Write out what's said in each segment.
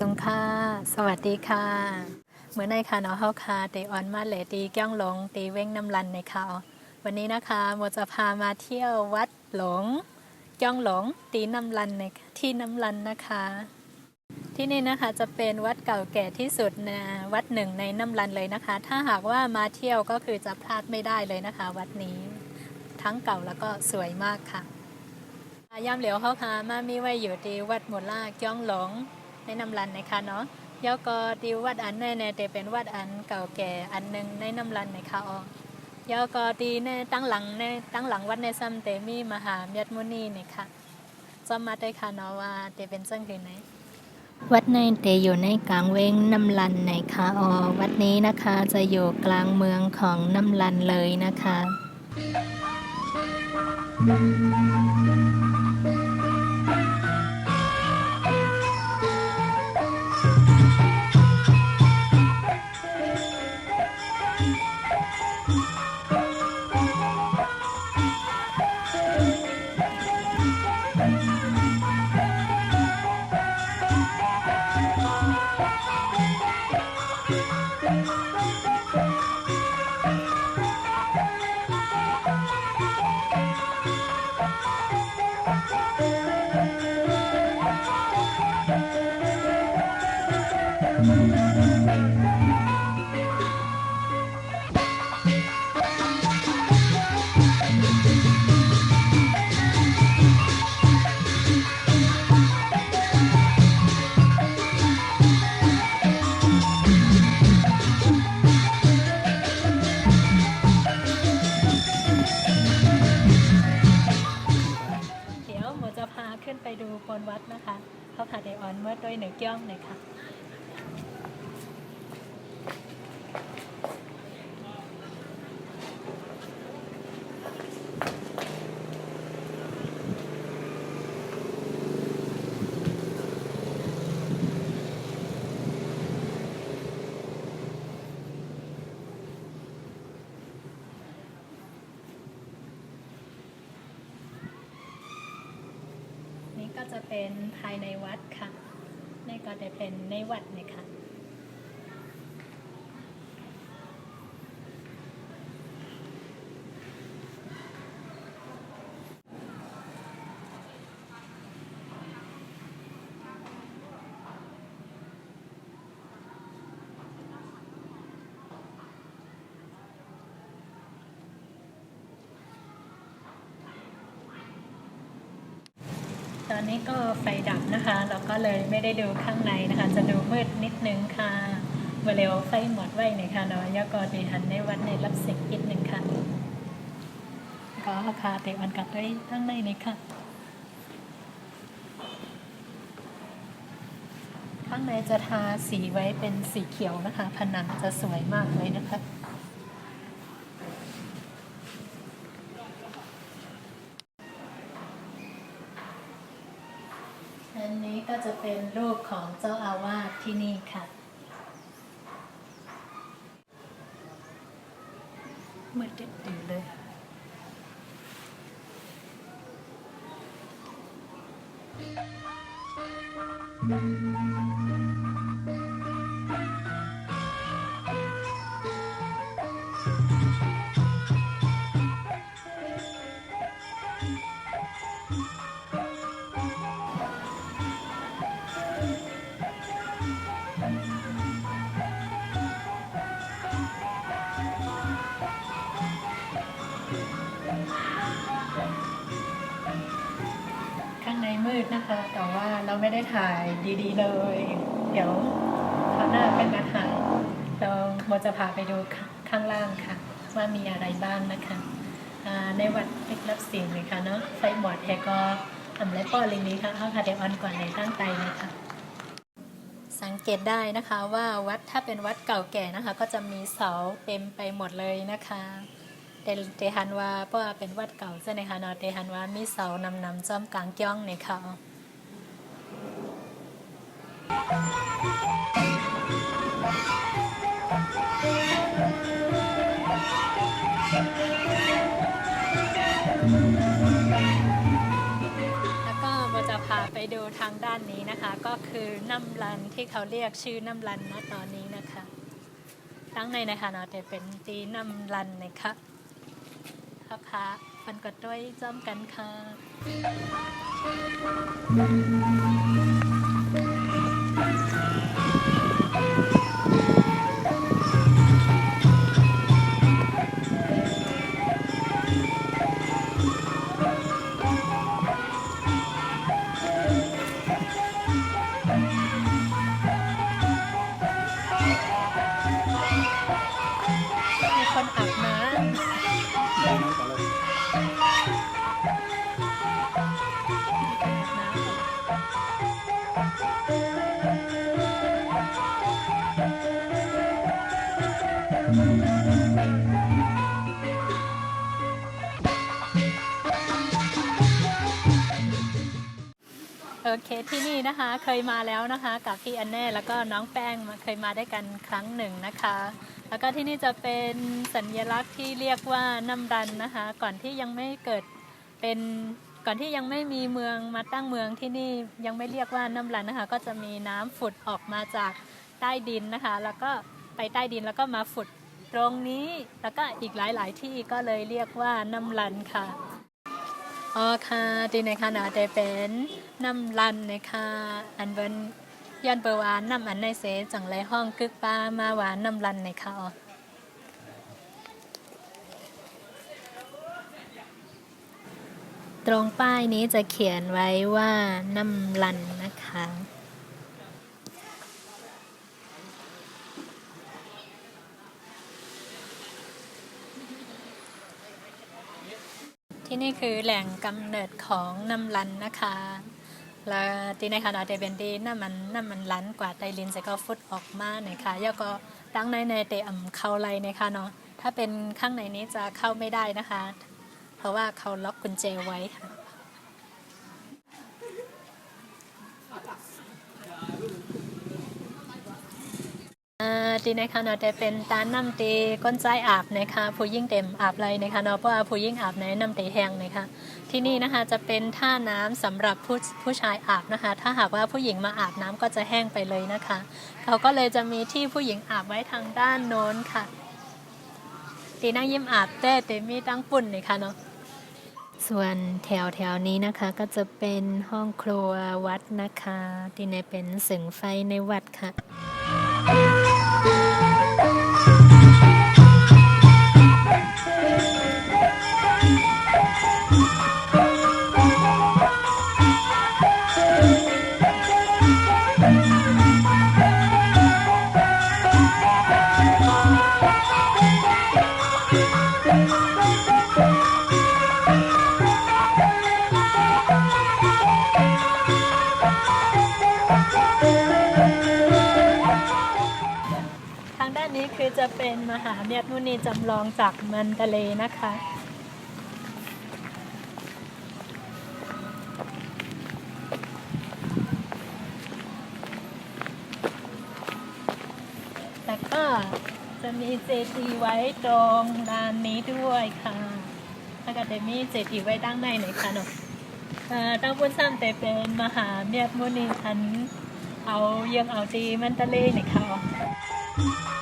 สงค่ะสวัสดีค่ะ เหมื่อในค่ะเนาะเฮาค่ะเตออนมาเลตีแก้องหลงตีเว้งน้ำลันในข่าวันนี้นะคะโมจะพามาเที่ยววัดหลงจ้องหลงตีน้ำลันในที่น้ำลันนะคะ ที่นี่นะคะจะเป็นวัดเก่าแก่ที่สุดนะวัดหนึ่งในน้ำลันเลยนะคะ ถ้าหากว่ามาเที่ยวก็คือจะพลาดไม่ได้เลยนะคะ วัดนี้ทั้งเก่าแล้วก็สวยมากค่ะย่ำเหลียวเขาค่ะมามีไว้อยู่ที่วัดหมุล่าจ้องหลง ในน้ำรันนะคะเนาะยาวก็ดีวัดอันแน่แน่แต่เป็นวัดอันเก่าแก่อันหนึ่งในน้ำรันนะคะอ๋อยาวก็ดีในตั้งหลังในตั้งหลังวัดในซัมเตมีมหาเมียดมุนีนี่ค่ะจอมมาได้ค่ะเนาะว่าเตเป็นจังคือไหนวัดในเตอยู่ในกลางเว้งน้ำลันในค่ะอ๋อวัดนี้นะคะจะอยู่กลางเมืองของน้ำลันเลยนะคะ เดี๋ยวหมอจะพาขึ้นไปดูบนวัดนะคะเขาพาเดออนเมื่อด้วยหนึ่งย่องหน่อยค่ะ นี่ก็จะเป็นภายในวัดค่ะ นี่ ก็ได้เป็นในวัดนะค่ะ นี้ก็ไฟดับนะคะ เราก็เลยไม่ได้ดูข้างในนะคะ จะดูมืดนิดนึงค่ะเมื่อเร็วไฟหมดไว้หน่อยค่ะเนาะยากอดีหันในวัดในรับเสียงนิดนึงค่ะ ก็พาเตวันกลับด้วยข้างในนี่ค่ะ ข้างในจะทาสีไว้เป็นสีเขียวนะคะ ผนังจะสวยมากเลยนะคะ อันนี้ ก็จะเป็นรูปของเจ้าอาวาสที่นี่ค่ะ มืดดึกดื่นเลยข้ เราไม่ได้ถ่ายดีๆเลย เดี๋ยวคราวหน้าเป็นมาถ่ายเราโมจะพาไปดูข้างล่างค่ะ ว่ามีอะไรบ้างนะคะในวัดเล็กรับเสียงเลยค่ะเนาะไฟหมอดแฮก็ทำไรป้อลิงนี้ค่ะเอาค่ะเดียออนก่อนในตั้งใจเลยค่ะสังเกตได้นะคะว่าวัดถ้าเป็นวัดเก่าแก่นะคะ ก็จะมีเสาเต็มไปหมดเลยนะคะเตเตฮันวาเพราะว่าเป็นวัดเก่าใช่ไหมคะเนาะเตฮันวามีเสานำนำจอมกลางจ้องเนี่ยค่ะ แล้วก็โบจะพาไปดูทางด้านนี้นะคะ ก็คือน้ำรันที่เขาเรียกชื่อน้ำรันนะตอนนี้นะคะ ตั้งในนะคะเนาะแต่เป็นตีน้ำรันนะคะครับค่ะฟันกดด้วยจ้อมกันค่ะ โอเคที่นี่นะคะ เคยมาแล้วนะคะ กับพี่อันแน่แล้วก็น้องแป้งเคยมาได้กันครั้งหนึ่งนะคะ แล้วก็ที่นี่จะเป็นสัญลักษณ์ที่เรียกว่าน้ำรันนะคะ ก่อนที่ยังไม่เกิดเป็นก่อนที่ยังไม่มีเมืองมาตั้งเมืองที่นี่ยังไม่เรียกว่าน้ำรันนะคะ ก็จะมีน้ำฝุดออกมาจากใต้ดินนะคะ แล้วก็ไปใต้ดินแล้วก็มาฝุดตรงนี้ แล้วก็อีกหลาย ๆ ที่ก็เลยเรียกว่าน้ำรันค่ะ อ๋อค่ะดีในค่ะได้เป็นน้ำรันนะคะอันเบิ้นย้อนเปอร์วานน้ำอันในเสจังไรห้องกึกปลามาหวานน้ำรันในค่ะอ๋อตรงป้ายนี้จะเขียนไว้ว่าน้ำรันนะคะ ที่นี่คือแหล่งกำเนิดของน้ำรันนะคะ แล้วที่ในขณะเดเบนดีน้ำมันน้ำมันลันกว่าไตลินจะก็ฟุตออกมาหน่อยค่ะแล้วก็ดังในในเตอำเข้าไรนะคะเนาะถ้าเป็นข้างในนี้จะเข้าไม่ได้นะคะ เพราะว่าเขาล็อกกุญแจไว้ค่ะ ดีนะคะเนาะแต่เป็นตาน้ำตีก้นใจอาบนะคะผู้ยิ่งเต็มอาบเลยนะคะเนาะเพราะว่าผู้ยิ่งอาบในน้ำตีแห้งนะคะที่นี่นะคะจะเป็นท่าน้ำสำหรับผู้ผู้ชายอาบนะคะ ถ้าหากว่าผู้หญิงมาอาบน้ำก็จะแห้งไปเลยนะคะ เขาก็เลยจะมีที่ผู้หญิงอาบไว้ทางด้านโน้นค่ะตีนั่งยิ้มอาบแต่เตมีตั้งปุ่นเลยค่ะเนาะส่วนแถวแถวนี้นะคะก็จะเป็นห้องครัววัดนะคะ ที่ในเป็นสึงไฟในวัดค่ะ นี้คือจะเป็นมหาเมียมุนีจำลองจากมันทะเลนะคะแล้วก็จะมีเจดีไว้ตรงลานนี้ด้วยค่ะแล้วก็จะมีเจดีไว้ด้านในหน่อยค่ะเนาะเอ่อตั้งบุญซ้ำแต่เป็นมหาเมียมุนีทันเอาเยังเอาจีมันทะเลหน่อยค่ะธง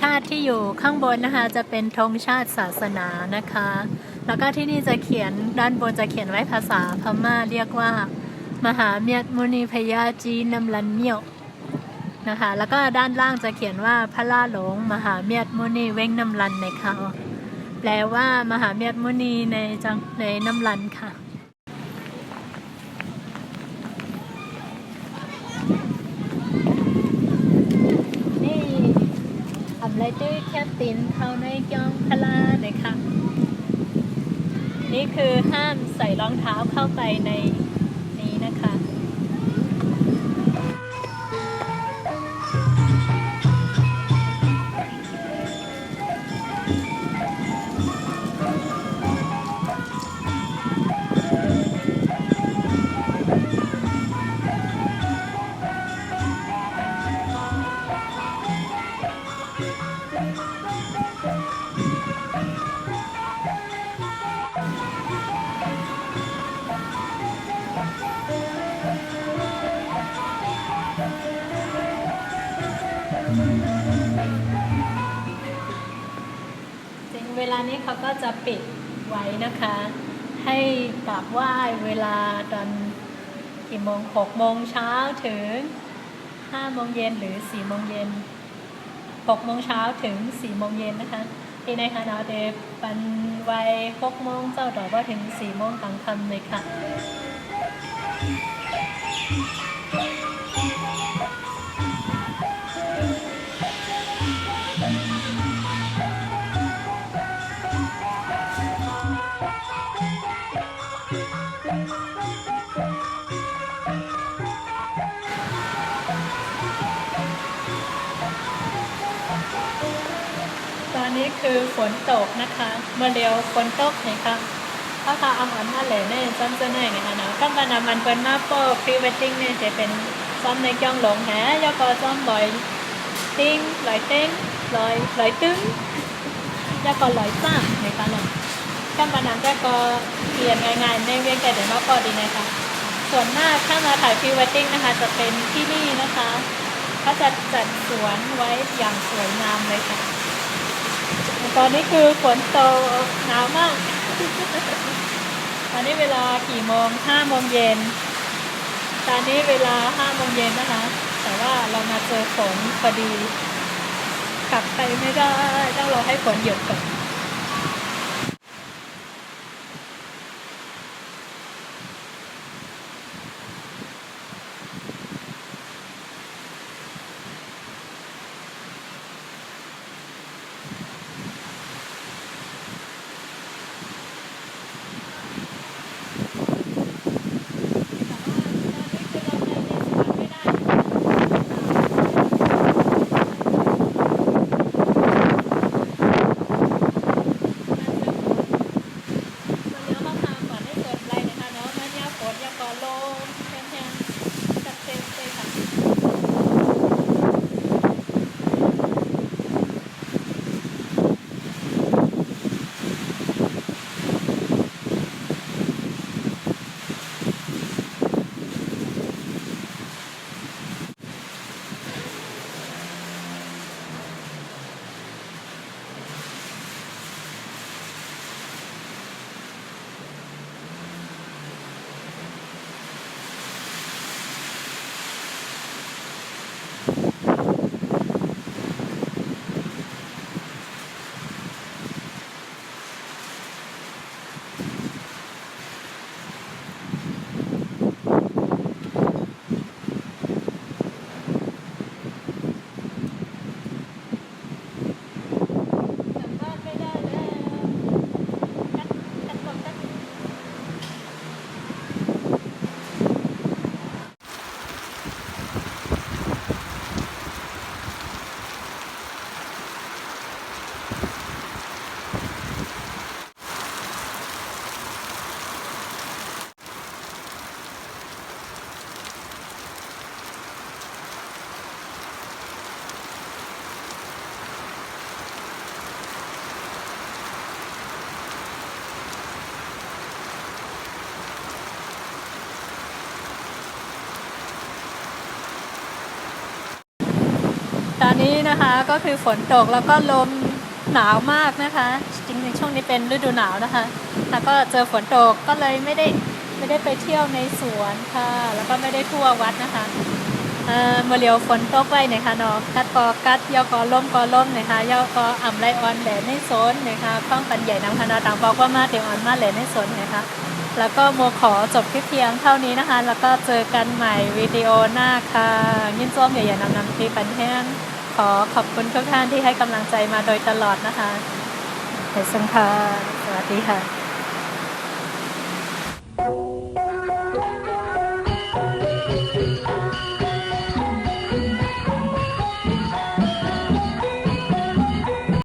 ชาติที่อยู่ข้างบนนะคะ จะเป็นธงชาติศาสนานะคะ แล้วก็ที่นี่จะเขียนด้านบนจะเขียนไว้ภาษาพม่าเรียกว่า มหาเมียดมุนีพยาจีนำลันเมียวนะคะ แล้วก็ด้านล่างจะเขียนว่าพระล่าหลง มหาเมียดมุนีเว้งนำลันในเขาแปลว่ามหาเมียดมุนีในจังในน้ำลันค่ะ นี่ ทำไรด้วยแคปตินเขาในยองพลาเลยค่ะนี่คือห้ามใส่รองเท้าเข้าไปใน จริงเวลานี้เขาก็จะปิดไว้นะคะ ให้กราบไหว้เวลาตอนกี่โมงหกโมงเช้าถึงห้าโมงเย็นหรือสี่โมงเย็นหกโมงเช้าถึงสี่โมงเย็นนะคะที่ในคณะเดปันไว้หกโมงเจ้าดอกว่าถึงสี่โมงกลางค่ำเลยค่ะ คือฝนตกนะคะเมื่อเร็วฝนตกนะคะถ้าพาอาหารมาแหล่เนี่ซ้ำจะไหนนะคะเนาะขั้นตอนมันเป็นมาโปพรีเวดดิ้งเนี่ยจะเป็นซ้อมในจ้องหลงแหยาก็ซ้อมลอยติ้งลอยเต้งลอยลอยตึ้งยาก็ลอยซ้ำนะคะเนาะขั้นตอนนั้นก็ก็เปลี่ยนง่ายๆในเวียงแต่เดี๋ยวมาปดีนะคะส่วนมากถ้ามาถ่ายพรีเวดดิ้งนะคะจะเป็นที่นี่นะคะเขาจะจัดสวนไว้อย่างสวยงามเลยค่ะ ตอนนี้คือฝนตกหนาวมาก ตอนนี้เวลากี่โมงห้าโมงเย็น ตอนนี้เวลาห้าโมงเย็นนะคะ แต่ว่าเรามาเจอฝนพอดี กลับไปไม่ได้ ต้องรอให้ฝนหยุดก่อน นะคะก็คือฝนตกแล้วก็ลมหนาวมากนะคะ จริงๆช่วงนี้เป็นฤดูหนาวนะคะ แล้วก็เจอฝนตกก็เลยไม่ได้ไม่ได้ไปเที่ยวในสวนค่ะ แล้วก็ไม่ได้ทั่ววัดนะคะเอ่อมาเลียวฝนตกไว้เนี่ยค่ะเนาะกัดกอกัดยอกอล่มกอล่มนี่ยค่ะยอกออ่ำไรออนแหลในโซนนี่ยค่ะข้องปันใหญ่นำคณะต่างบอกว่ามาเตียวออนมาแหลในโซนนี่ยค่ะแล้วก็โมขอจบคลิปเพียงเท่านี้นะคะ แล้วก็เจอกันใหม่วิดีโอหน้าค่ะยินจ้อมใหญ่ๆนำนำทีปันแห้ง ขอขอบคุณทุกท่านที่ให้กำลังใจมาโดยตลอดนะคะเฮสันค่ะสวัสดีค่ะ